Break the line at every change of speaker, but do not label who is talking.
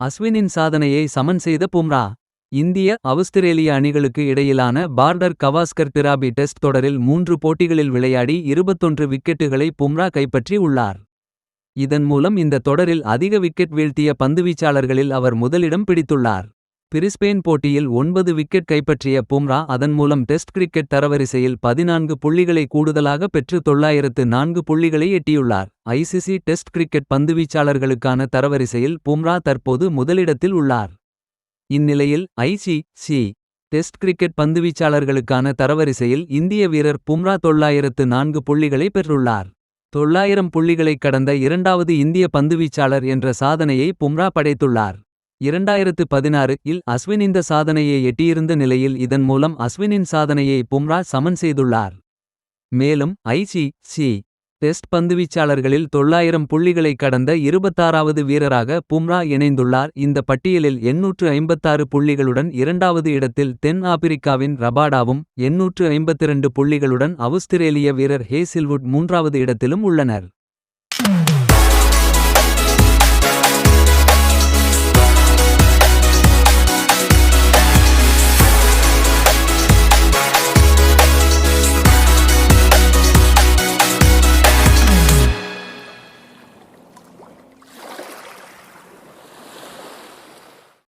அஸ்வினின் சாதனையை சமன் செய்த பும்ரா. இந்திய அவுஸ்திரேலிய அணிகளுக்கு இடையிலான பார்டர் கவாஸ்கர் டிராபி டெஸ்ட் தொடரில் மூன்று போட்டிகளில் விளையாடி 21 விக்கெட்டுகளை பும்ரா கைப்பற்றி உள்ளார். இதன் மூலம் இந்த தொடரில் அதிக விக்கெட் வீழ்த்திய பந்துவீச்சாளர்களில் அவர் முதலிடம் பிடித்துள்ளார். பிரிஸ்பேன் போட்டியில் ஒன்பது விக்கெட் கைப்பற்றிய பும்ரா அதன் மூலம் டெஸ்ட் கிரிக்கெட் தரவரிசையில் 14 புள்ளிகளை கூடுதலாக பெற்று 904 புள்ளிகளை எட்டியுள்ளார். ஐசிசி டெஸ்ட் கிரிக்கெட் பந்துவீச்சாளர்களுக்கான தரவரிசையில் பும்ரா தற்போது முதலிடத்தில் உள்ளார். இந்நிலையில் ஐ.சி.சி. டெஸ்ட் கிரிக்கெட் பந்துவீச்சாளர்களுக்கான தரவரிசையில் இந்திய வீரர் பும்ரா 904 புள்ளிகளை பெற்றுள்ளார். 900 புள்ளிகளைக் கடந்த இரண்டாவது இந்திய பந்துவீச்சாளர் என்ற சாதனையை பும்ரா படைத்துள்ளார். 2016 இல் அஸ்வின் இந்த சாதனையை எட்டியிருந்த நிலையில் இதன் மூலம் அஸ்வினின் சாதனையை பும்ரா சமன் செய்துள்ளார். மேலும் ஐ.சி.சி. டெஸ்ட் பந்துவீச்சாளர்களில் 900 புள்ளிகளைக் கடந்த 26வது வீரராக பும்ரா இணைந்துள்ளார். இந்த பட்டியலில் 856 புள்ளிகளுடன் இரண்டாவது இடத்தில் தென் ஆப்பிரிக்காவின் ரபாடாவும். 852 புள்ளிகளுடன் அவுஸ்திரேலிய வீரர் ஹேசில்வுட் மூன்றாவது இடத்திலும் உள்ளனர்.